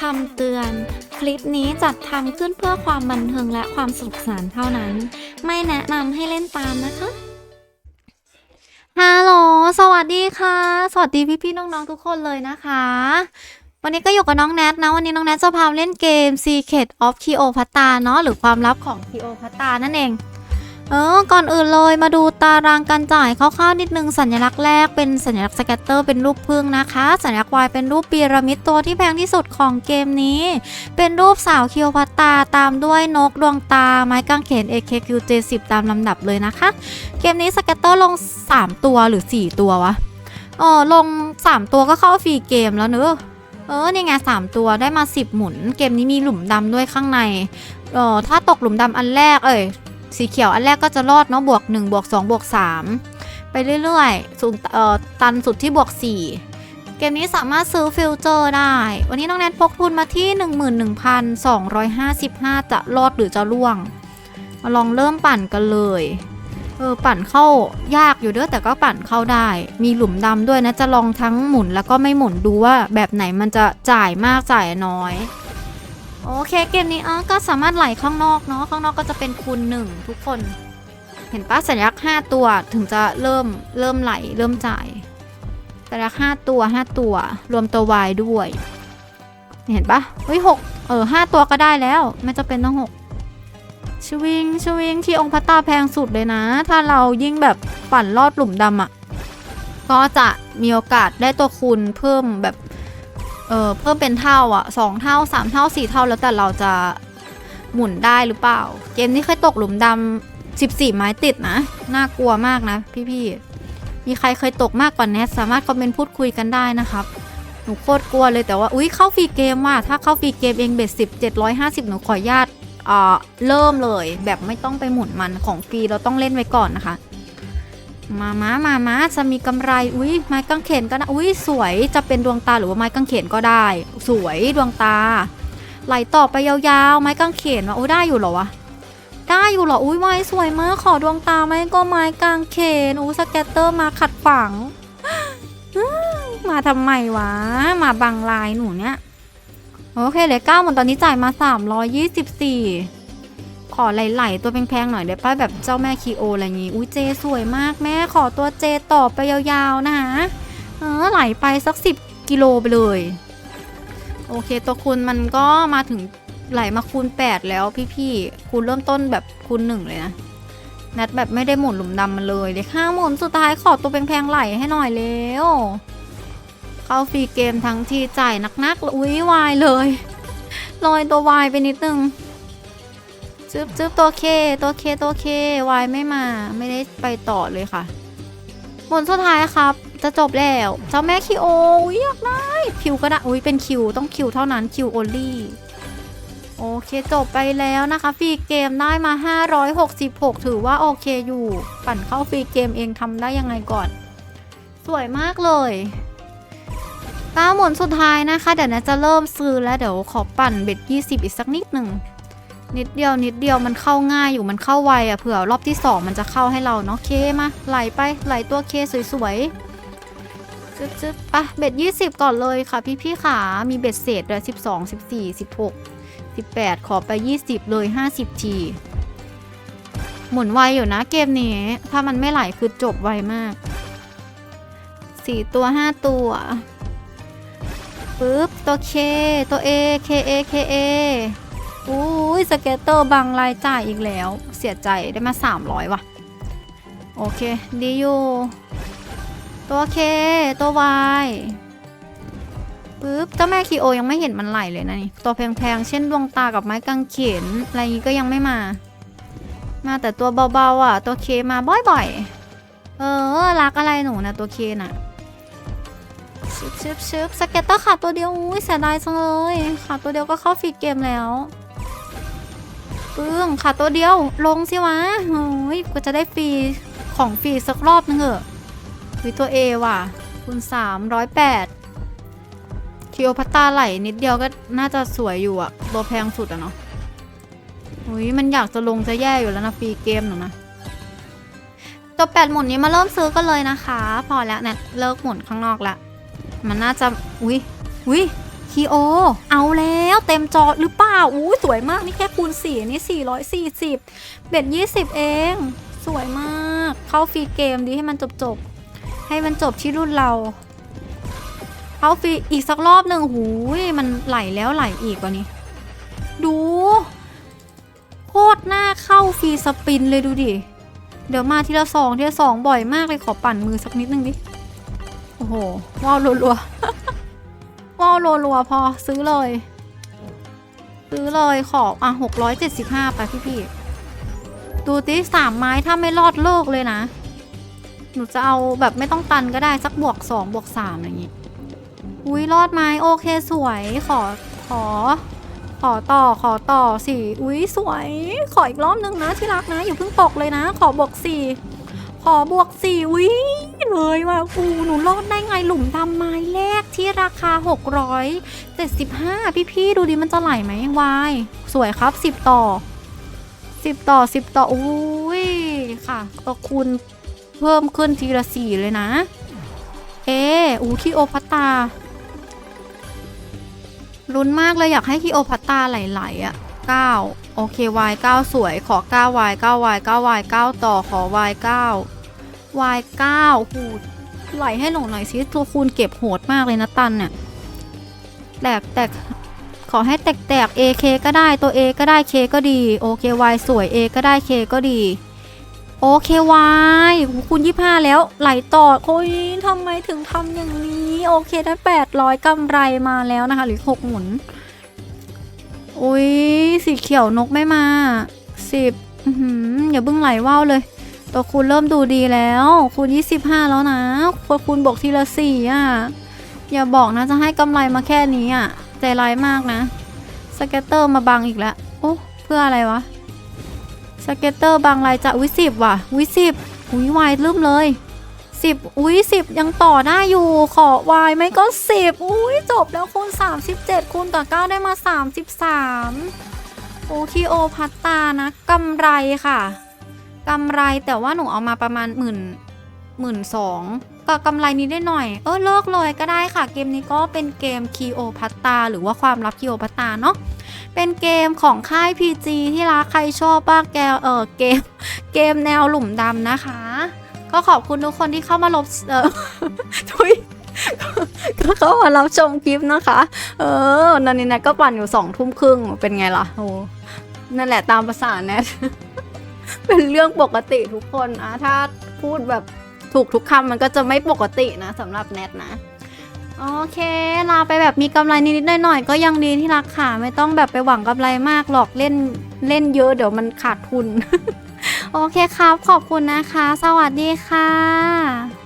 คำเตือน คลิปนี้จัดทำขึ้นเพื่อความบันเทิงและความสนุกสนานเท่านั้น ไม่แนะนำให้เล่นตามนะคะฮัลโหลสวัสดีค่ะ สวัสดีพี่ๆน้องๆทุกคนเลยนะคะ วันนี้ก็อยู่กับน้องแนทนะ วันนี้น้องแนทจะพาเล่นเกม Secret of Cleopatra เนาะหรือความลับของ Cleopatra นั่นเอง เออ ก่อนอื่นเลยมาดูตารางการจ่ายคร่าวๆนิดนึงสัญลักษณ์แรกเป็นสัญลักษณ์สแกตเตอร์เป็นรูปพึ่งนะคะ สัญลักษณ์ Y เป็นรูปพีระมิดตัวที่แพงที่สุดของเกมนี้ เป็นรูปสาวคิโอพัตตาตามด้วยนกดวงตาไม้กางเขน AKQ70 ตามลำดับเลยนะคะ เกมนี้สแกตเตอร์ลง 3 ตัวหรือ 4 ตัววะเออลง 3 ตัวก็เข้าฟรีเกมแล้วเนอะเออนี่ไง3ตัวได้มา 10 หมุน เกมนี้มีหลุมดำด้วยข้างในเออถ้าตกหลุมดำอันแรกเอ้ย สีเขียวอันแรกก็จะรอดเนาะบวก1บวก2บวก3ไปเรื่อยๆสูงเอ่อตันสุดที่บวก 4 เกมนี้สามารถซื้อฟิลเจอร์ได้ วันนี้น้องแนทพกทุนมาที่ 11,255 จะรอดหรือจะล่วง มาลองเริ่มปั่นกันเลยเออปั่นเข้ายากอยู่เด้อแต่ก็ปั่นเข้าได้ มีหลุมดำด้วยนะจะลองทั้งหมุนแล้วก็ไม่หมุนดูว่าแบบไหนมันจะจ่ายมากจ่ายน้อย โอเคเกมนี้อ๋อก็สามารถไหลข้างนอกเนาะข้างนอกก็จะเป็นคูณหนึ่งทุกคน เห็นปะสัญลักษณ์5ตัวถึงจะเริ่มเริ่มไหลเริ่มจ่ายสัญลักษณ์5ตัว5ตัว รวมตัว Y ด้วย เห็นปะเฮ้ยหกเออห้าตัวก็ได้แล้ว ไม่จะเป็นต้องหกชวิงชวิงที่องค์พระตาแพงสุดเลยนะ ถ้าเรายิ่งแบบปั่นลอดหลุมดำอะ่ะก็จะมีโอกาสได้ตัวคูณเพิ่มแบบ เออเพิ่มเป็นเท่าอะสองเท่าสามเท่าสี่เท่าแล้วแต่เราจะหมุนได้หรือเปล่า เกมนี้เคยตกหลุมดำสิบสี่ไม้ติดนะ น่ากลัวมากนะพี่ๆ มีใครเคยตกมากกว่าแนทสามารถคอมเมนต์พูดคุยกันได้นะครับ หนูโคตรกลัวเลยแต่ว่า อุ้ยเข้าฟรีเกมว่ะ ถ้าเข้าฟรีเกมเองเบ็ดสิบเจ็ดร้อยห้าสิบหนูขออนุญาตอ่าเริ่มเลยแบบไม่ต้องไปหมุนมันของฟรีเราต้องเล่นไว้ก่อนนะคะ มามามามาจะมีกำไรอุ้ยไม้กางเขนก็ได้อุ้ยสวยจะเป็นดวงตาหรือว่าไม้กางเขนก็ได้ สวยดวงตา ไหลต่อไปยาวๆ ไม้กางเขนว่าโอ้ได้อยู่เหรอวะได้อยู่เหรออุ้ยไม้สวยมากขอดวงตาไหมก็ไม้กางเขนอู้สแกตเตอร์มาขัดฝังมาทำไมวะ มาบังลายหนูเนี่ย โอเคเหลือเก้าหมดตอนนี้จ่ายมา324 ขอไหลๆตัวแพงๆหน่อยได้ป่ะแบบเจ้าแม่คีโออะไรอย่างงี้อุ้ยเจสวยมากแม่ขอตัวเจต่อไปยาวๆนะคะเออไหลไปสัก 10 กิโลไปเลย โอเคตัวคูณมันก็มาถึงไหลมาคูณ 8 แล้วพี่ๆคูณเริ่มต้นแบบคูณ1เลยนะนัดแบบไม่ได้หมุนหลุมดำมันเลยเดี๋ยวข้าหมุนสุดท้ายขอตัวแพงๆไหลให้หน่อยเร็วเข้าฟรีเกมทั้งทีจ่ายนักๆอุ้ยวายเลยลอยตัววายไปนิดนึง จึ๊บจึ๊บตัวเคตัวเคตัวเควายไม่มาไม่ได้ไปต่อเลยค่ะผลสุดท้ายครับ จะจบแล้ว เจ้าแม่คิโออุ๊ยอยากได้คิวก็ได้อุ้ยเป็นคิวต้องคิวเท่านั้นคิวโอลี่โอเคจบไปแล้วนะคะฟรีเกมได้มา 566 ถือว่าโอเคอยู่ ปั่นเข้าฟรีเกมเองทำได้ยังไงก่อน สวยมากเลยก้าหมุนสุดท้ายนะคะ เดี๋ยวนะจะเริ่มซื้อแล้วเดี๋ยวขอปั่นเบ็ด20 อีกสักนิดหนึ่ง นิดเดียวนิดเดียวมันเข้าง่ายอยู่มันเข้าไวอะ่ะเผื่อรอบที่ 2 มันจะเข้าให้เราเนาะเคมาไหลไปไหลตัวเคสวยๆจึ๊บจึ๊บไปเบ็ด20ก่อนเลยค่ะพี่พี่ๆขามีเบ็ดเศษด้วย12 14 16 18ขอไป20เลย50ทีหมุนไวอยู่นะเกมนี้ ถ้ามันไม่ไหลคือจบไวมาก4ตัว5ตัวปึ๊บตัว K ตัว A K A K A อุ้ โอ้ยสเกตเตอร์บังรายจ่ายอีกแล้ว เสียใจได้มา 300 ว่ะ โอเค ดีอยู่ตัวเคตัว Y ปึ๊บเจ้าแม่คีโอยังไม่เห็นมันไหลเลยนะนี่ตัวแพงๆ เช่นดวงตากับไม้กางเขนอะไรอย่างงี้ก็ยังไม่มา มาแต่ตัวเบาๆอะ ตัวเคมาบ่อยๆ เออรักอะไรหนูนะตัวเคน่ะชึบชึบชึบสเก็ตเตอร์ขาดตัวเดียวอุ้ยเสียดายจังเลยขาดตัวเดียวก็เข้าฟรีเกมแล้ว ปึ้งขาดตัวเดียวลงสิวะโอ้ยก็จะได้ฟรีของฟรีสักรอบนึงเหอะวิตัว A ว่ะคูณสามร้อยแปดคิโอพัตตาไหลนิดเดียวก็น่าจะสวยอยู่อะตัวแพงสุดอะเนาะอุ้ยมันอยากจะลงจะแย่อยู่แล้วนะฟรีเกมหนูนะตัวแปดหมุนนี้มาเริ่มซื้อกันเลยนะคะ พอแล้วเนี่ยเลิกหมุนข้างนอกละมันน่าจะอุ้ยอุ้ย คีโอ เอาแล้วเต็มจอหรือเปล่าอู้สวยมากนี่แค่คูณ4นี่440เบ็ด20เอง สวยมาก เข้าฟรีเกมดีให้มันจบจบให้มันจบที่รุ่นเราเข้าฟรีอีกสักรอบหนึ่งหูยมันไหลแล้วไหลอีกกว่านี้ ดูโคตรหน้าเข้าฟรีสปินเลยดูดิ เดี๋ยวมาทีละสองทีละสองบ่อยมากเลยขอปั่นมือสักนิดนึงดิ โอ้โหว้าวรัวๆ ว้าวรัวๆพอซื้อเลย ซื้อเลยขออะหกร้อยเจ็ดสิบห้าไปพี่พี่ดูติสามไม้ถ้าไม่รอดเลิกเลยนะ หนูจะเอาแบบไม่ต้องตันก็ได้สักบวกสองบวกสามอะไรอย่างงี้อุ้ยรอดไหมโอเคสวยขอขอ ขอต่อขอต่อสี่อุ้ยสวย ขออีกรอบนึงนะที่รักนะอย่าเพิ่งตกเลยนะ ขอบวกสี่ขอบวกสี่อุ้ย เลยว่ะอูหนูรอดได้ไงหลุมดำไม้แรกที่ราคา 675 พี่ๆดูดิมันจะไหลไหมวาย สวยครับ 10 ต่อ 10 ต่อ 10 ต่ออุ้ยค่ะตัวคูณเพิ่มขึ้นทีละสี่เลยนะ เออู้ที่โอพัตตาลุ้นมากเลยอยากให้คีโอพัตตาไหลๆอะ9โอเค y 9สวยขอ9 y 9 y 9 y 9ต่อขอ y 9 y 9หูไหลให้หนูหน่อยสิตัวคูณเก็บโหดมากเลยนะตันเนี่ยแตกแตกขอให้แตกแตก a k ก็ได้ตัว a ก็ได้ k ก็ดีโอเค y สวย a ก็ได้ k ก็ดีโอเค y คูณ25 แล้วไหลต่อโอ้ยทำไมถึงทำอย่างนี้โอเคได้800กำไรมาแล้วนะคะ หรือ 6 หมุนโอ้ยสีเขียวนกไม่มาสิบอย่าเพิ่งไหลว่าวเลย ตัวคูณเริ่มดูดีแล้ว คูณ 25 แล้วนะควรคูณบวกทีละสี่อะ อย่าบอกนะจะให้กำไรมาแค่นี้อะ ใจร้ายมากนะ สเก็ตเตอร์มาบังอีกแล้ว โอ้เพื่ออะไรวะ สเก็ตเตอร์บังลายจะอุ้ยสิบว่ะอุ้ยสิบอุ้ยวายลืมเลยสิบอุ้ยสิบยังต่อได้อยู่ ขอวายไม่ก็สิบอุ้ยจบแล้วคูณ37คูณต่อ9ได้มา33โอคิโอพัตตานะกำไรค่ะ กำไรแต่ว่าหนูเอามาประมาณหมื่นหมื่นสองก็กำไรนี้ได้หน่อย เออเลิกเลยก็ได้ค่ะ เกมนี้ก็เป็นเกมคีโอพัตตาหรือว่าความลับคีโอพัตตาเนาะเป็นเกมของค่าย PG ที่รักใครชอบบ้างแกเออเกมเกมแนวหลุมดำนะคะ ก็ขอบคุณทุกคนที่เข้ามาลบเออทุยก็เข้ามารับชมคลิปนะคะ เออนันนี่นะก็ปั่นอยู่สองทุ่มครึ่งเป็นไงล่ะโอ้นั่นแหละตามภาษาแนท เป็นเรื่องปกติทุกคนอะถ้าพูดแบบถูกทุกคำมันก็จะไม่ปกตินะสำหรับแนทนะ โอเค ลาไปแบบมีกำไรนิดๆหน่อยๆก็ยังดีที่รักค่ะ ไม่ต้องแบบไปหวังกำไรมากหรอกเล่นเล่นเยอะเดี๋ยวมันขาดทุน โอเคครับ ขอบคุณนะคะ สวัสดีค่ะ